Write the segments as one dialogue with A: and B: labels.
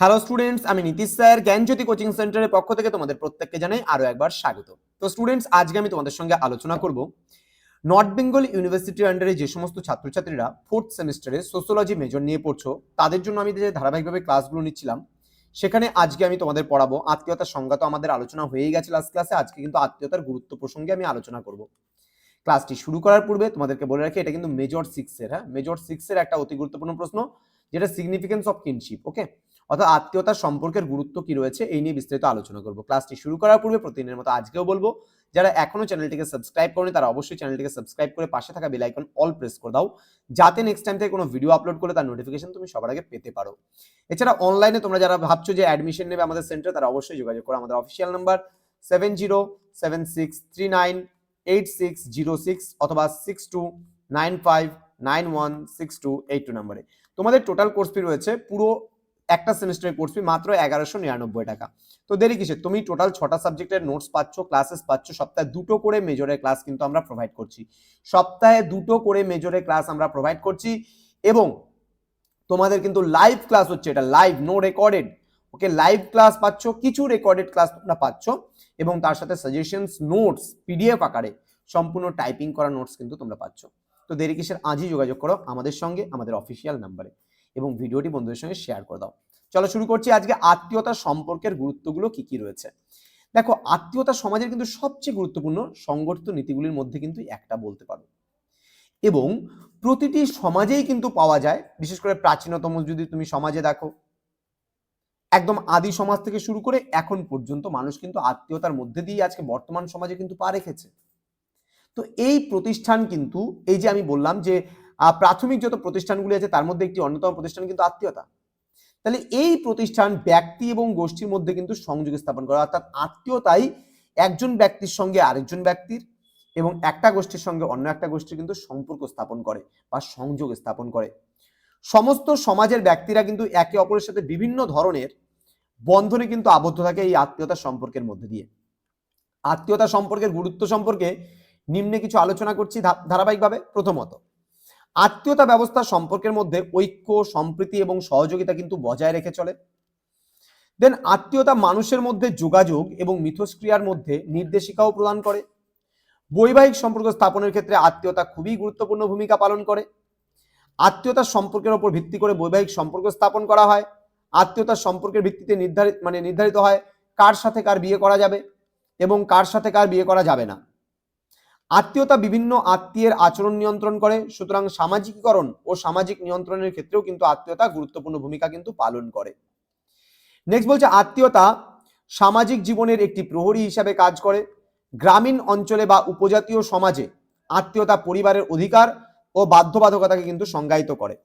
A: Hello students আমি Nitish sir, জ্ঞানজ্যোতি coaching সেন্টারের পক্ষ থেকে তোমাদের প্রত্যেককে জানাই আরও একবার স্বাগত। তো স্টুডেন্টস আজকে আমি তোমাদের সঙ্গে আলোচনা করব নর্থ বেঙ্গল ইউনিভার্সিটির আন্ডারে যে সমস্ত ছাত্রছাত্রীরা ফোর্থ সেমিস্টারে সোশ্যোলজি মেজর নিয়ে পড়ছো, তাদের জন্য আমি যে ধারাবাহিকভাবে ক্লাসগুলো নিচ্ছিলাম, সেখানে আজকে আমি তোমাদের পড়াবো আত্মীয়তার সংজ্ঞা তো আমাদের আলোচনা হয়েই গেছে লাস্ট ক্লাসে আজকে কিন্তু আত্মীয়তার গুরুত্ব প্রসঙ্গে আমি আলোচনা করব। ক্লাসটি শুরু করার পূর্বে তোমাদেরকে বলে রাখি, এটা কিন্তু মেজর সিক্সের হ্যাঁ? মেজর সিক্সের একটা অতি গুরুত্বপূর্ণ প্রশ্ন, যেটা সিগনিফিকেন্স অফ কিনশিপ ওকে অর্থাৎ আত্মীয়তার সম্পর্কের গুরুত্ব কি রয়েছে, এই নিয়ে বিস্তারিত আলোচনা করব। ক্লাসটি শুরু করার পূর্বে প্রতিদিনের মতো আজকেও বলব, যারা এখনও চ্যানেলটিকে সাবস্ক্রাইব করেনি তারা অবশ্যই চ্যানেলটিকে সাবস্ক্রাইব করে পাশে থাকা বেল আইকন অল প্রেস করে দাও, যাতে নেক্সট টাইম থেকে কোনো ভিডিও আপলোড করলে তার নোটিফিকেশন তুমি সবার আগে পেতে পারো। এছাড়া অনলাইনে তোমরা যারা ভাবছ যে অ্যাডমিশন নেবে আমাদের সেন্টারে তারা অবশ্যই যোগাযোগ করো। আমাদের official number seven zero seven six three nine eight six zero six অথবা six two nine five nine one six two eight two নাম্বারে তোমাদের টোটাল কোর্স ফি রয়েছে পুরো একটা সেমিস্টারের কোর্স ফি মাত্র এগারোশো নিরানব্বই টাকা। তো দেরি কিসে তুমি টোটাল ছটা সাবজেক্টের নোটস পাচ্ছ ক্লাসেস পাচ্ছ, সপ্তাহে দুটো করে মেজরের ক্লাস কিন্তু আমরা প্রোভাইড করছি। সপ্তাহে দুটো করে মেজরের ক্লাস আমরা প্রোভাইড করছি এবং তোমাদের কিন্তু লাইভ ক্লাস হচ্ছে এটা live no recorded okay live class পাচ্ছ, কিছু রেকর্ডেড ক্লাস তোমরা পাচ্ছ এবং তার সাথে সাজেশনস নোটস পিডিএফ আকারে সম্পূর্ণ টাইপিং করা নোটস কিন্তু তোমরা পাচ্ছ। তো দেরি কিসের? আজই যোগাযোগ করো আমাদের সঙ্গে, আমাদের অফিসিয়াল নাম্বারে এবং ভিডিওটি বন্ধুদের সঙ্গে শেয়ার করে দাও। চলো শুরু করছি আজকে আত্মীয়তা সম্পর্কের গুরুত্বগুলো কি কি রয়েছে? দেখো, আত্মীয়তা সমাজের কিন্তু সবচেয়ে গুরুত্বপূর্ণ সংগঠিত নীতিগুলির মধ্যে কিন্তু একটা বলতে পারো। এবং প্রতিটি সমাজেই কিন্তু পাওয়া যায়, বিশেষ করে প্রাচীনতম যদি তুমি সমাজে দেখো, একদম আদি সমাজ থেকে শুরু করে এখন পর্যন্ত মানুষ কিন্তু আত্মীয়তার মধ্যে দিয়ে আজকে বর্তমান সমাজে কিন্তু পা রেখেছে। তো এই প্রতিষ্ঠান কিন্তু, এই যে আমি বললাম যে প্রাথমিক যত প্রতিষ্ঠানগুলি আছে, তার মধ্যে একটি অন্যতম প্রতিষ্ঠান কিন্তু আত্মীয়তা। তাহলে এই প্রতিষ্ঠান ব্যক্তি এবং গোষ্ঠীর মধ্যে কিন্তু সংযোগ স্থাপন করে। অর্থাৎ আত্মীয়তাই একজন ব্যক্তির সঙ্গে আরেকজন ব্যক্তির এবং একটা গোষ্ঠীর সঙ্গে অন্য একটা গোষ্ঠীর কিন্তু সম্পর্ক স্থাপন করে বা সংযোগ স্থাপন করে। সমস্ত সমাজের ব্যক্তিরা কিন্তু একে অপরের সাথে বিভিন্ন ধরনের বন্ধনে কিন্তু আবদ্ধ থাকে এই আত্মীয়তা সম্পর্কের মধ্যে দিয়ে। আত্মীয়তা সম্পর্কের গুরুত্ব সম্পর্কে নিম্নে কিছু আলোচনা করছি ধারাবাহিকভাবে। প্রথমত আত্মীয়তা ব্যবস্থা সম্পর্কের মধ্যে ঐক্য, সম্প্রীতি এবং সহযোগিতা কিন্তু বজায় রেখে চলে। দেন আত্মীয়তা মানুষের মধ্যে যোগাযোগ এবং মিথস্ক্রিয়ার মধ্যে নির্দেশিকাও প্রদান করে। বৈবাহিক সম্পর্ক স্থাপনের ক্ষেত্রে আত্মীয়তা খুবই গুরুত্বপূর্ণ ভূমিকা পালন করে। আত্মীয়তার সম্পর্কের ওপর ভিত্তি করে বৈবাহিক সম্পর্ক স্থাপন করা হয়। আত্মীয়তার সম্পর্কের ভিত্তিতে নির্ধারিত মানে নির্ধারিত হয় কার সাথে কার বিয়ে করা যাবে এবং কার সাথে কার বিয়ে করা যাবে না। আত্মীয়তা বিভিন্ন আত্মীয়ের আচরণ নিয়ন্ত্রণ করে, সুতরাং সামাজিকীকরণ ও সামাজিক নিয়ন্ত্রণের ক্ষেত্রেও কিন্তু আত্মীয়তা গুরুত্বপূর্ণ ভূমিকা কিন্তু পালন করে। নেক্সট বলছে, আত্মীয়তা সামাজিক জীবনের একটি প্রহরী হিসাবে কাজ করে। গ্রামীণ অঞ্চলে বা উপজাতীয় সমাজে আত্মীয়তা পরিবারের অধিকার ও বাধ্যবাধকতাকে কিন্তু সংজ্ঞায়িত করে।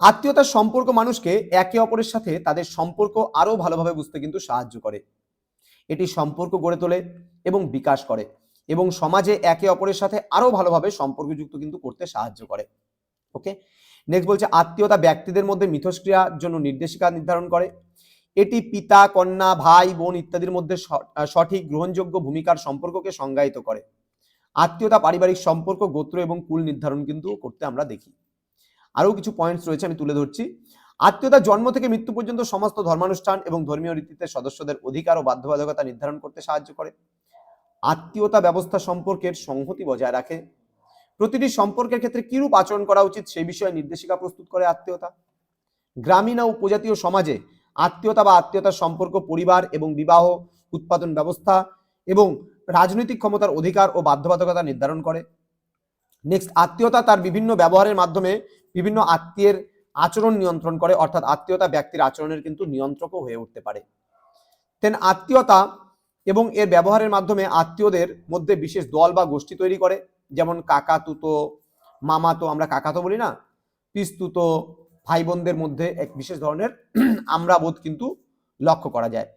A: আত্মীয়তার সম্পর্ক মানুষকে একে অপরের সাথে তাদের সম্পর্ক আরও ভালোভাবে বুঝতে কিন্তু সাহায্য করে। এটি সম্পর্ক গড়ে তোলে এবং বিকাশ করে। এবং সমাজে একে অপরের সাথে আরও ভালোভাবে সম্পর্কযুক্ত কিন্তু করতে সাহায্য করে। ওকে নেক্সট বলছে, আত্মীয়তা ব্যক্তিদের মধ্যে মিথস্ক্রিয়ার জন্য নির্দেশিকা নির্ধারণ করে। এটি পিতা, কন্যা, ভাই, বোন ইত্যাদির মধ্যে সঠিক গ্রহণযোগ্য ভূমিকার সম্পর্ককে সংজ্ঞায়িত করে। আত্মীয়তা, পারিবারিক সম্পর্ক, গোত্র এবং কুল নির্ধারণ কিন্তু করতে আমরা দেখি। আরও কিছু পয়েন্টস রয়েছে, আমি তুলে ধরছি। আত্মীয়তা জন্ম থেকে মৃত্যু পর্যন্ত সমস্ত ধর্মানুষ্ঠান এবং ধর্মীয় রীতিতে সদস্যদের অধিকার ও বাধ্যবাধকতা নির্ধারণ করতে সাহায্য করে। আত্মীয়তা ব্যবস্থা সম্পর্কের সংহতি বজায় রাখে। প্রতিটি সম্পর্কের ক্ষেত্রে কিরূপ আচরণ করা উচিত সেই বিষয়ে নির্দেশিকা প্রস্তুত করে আত্মীয়তা। গ্রামীণ ও উপজাতীয় সমাজে আত্মীয়তা বা আত্মীয়তার সম্পর্ক, পরিবার এবং বিবাহ, উৎপাদন ব্যবস্থা এবং রাজনৈতিক ক্ষমতার অধিকার ও বাধ্যবাধকতা নির্ধারণ করে। নেক্সট আত্মীয়তা তার বিভিন্ন ব্যবহারের মাধ্যমে বিভিন্ন আত্মীয়ের আচরণ নিয়ন্ত্রণ করে, অর্থাৎ আত্মীয়তা ব্যক্তির আচরণের কিন্তু নিয়ন্ত্রকও হয়ে উঠতে পারে। তেন আত্মীয়তা এবং এর ব্যবহারের মাধ্যমে আত্মীয়দের মধ্যে বিশেষ দল বা গোষ্ঠী তৈরি করে। যেমন কাকা তুতো, মামা তো আমরা কাকা তো বলি না পিস্তুতো ভাই বোনদের মধ্যে এক বিশেষ ধরনের আমরা বোধ কিন্তু লক্ষ্য করা যায়।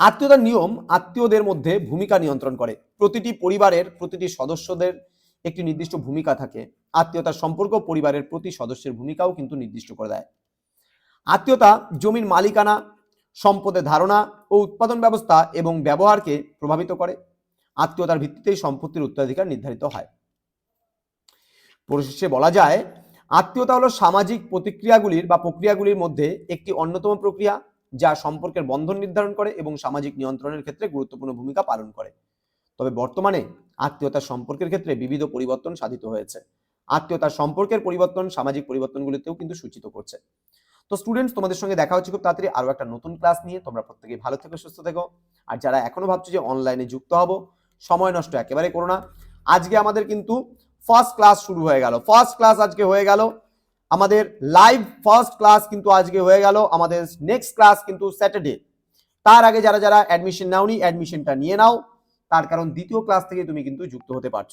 A: আত্মীয়তার নিয়ম আত্মীয়দের মধ্যে ভূমিকা নিয়ন্ত্রণ করে। প্রতিটি পরিবারের প্রতিটি সদস্যদের একটি নির্দিষ্ট ভূমিকা থাকে। আত্মীয়তার সম্পর্ক পরিবারের প্রতি সদস্যের ভূমিকাও কিন্তু নির্দিষ্ট করে দেয়। আত্মীয়তা জমির মালিকানা সম্পদের ধারণা ও উৎপাদন ব্যবস্থা এবং ব্যবহারকে প্রভাবিত করে। আত্মীয়তার ভিত্তিতেই সম্পত্তির উত্তরাধিকার নির্ধারিত হয়। পরিশেষে বলা যায়, আত্মীয়তা হলো সামাজিক প্রতিক্রিয়াগুলির বা প্রক্রিয়াগুলির মধ্যে একটি অন্যতম প্রক্রিয়া যা সম্পর্কের বন্ধন নির্ধারণ করে এবং সামাজিক নিয়ন্ত্রণের ক্ষেত্রে গুরুত্বপূর্ণ ভূমিকা পালন করে। তবে বর্তমানে আত্মীয়তার সম্পর্কের ক্ষেত্রে বিবিধ পরিবর্তন সাধিত হয়েছে। আত্মীয়তার সম্পর্কের পরিবর্তন সামাজিক পরিবর্তনগুলিতেও কিন্তু সূচিত করছে। তো স্টুডেন্টস তোমাদের সঙ্গে দেখা হচ্ছে খুব তাড়াতাড়ি আরও একটা নতুন ক্লাস নিয়ে। তোমরা প্রত্যেকেই ভালো থেকো, সুস্থ থেকো। আর যারা এখনও ভাবছ যে অনলাইনে যুক্ত হব, সময় নষ্ট একেবারে করো না। আজকে আমাদের কিন্তু ফার্স্ট ক্লাস শুরু হয়ে গেল। ফার্স্ট ক্লাস আজকে হয়ে গেল। আমাদের লাইভ ফার্স্ট ক্লাস কিন্তু আজকে হয়ে গেল। আমাদের নেক্সট ক্লাস কিন্তু স্যাটারডে তার আগে যারা যারা অ্যাডমিশন নাওনি অ্যাডমিশনটা নিয়ে নাও। তার কারণ দ্বিতীয় ক্লাস থেকে তুমি কিন্তু যুক্ত হতে পারছ।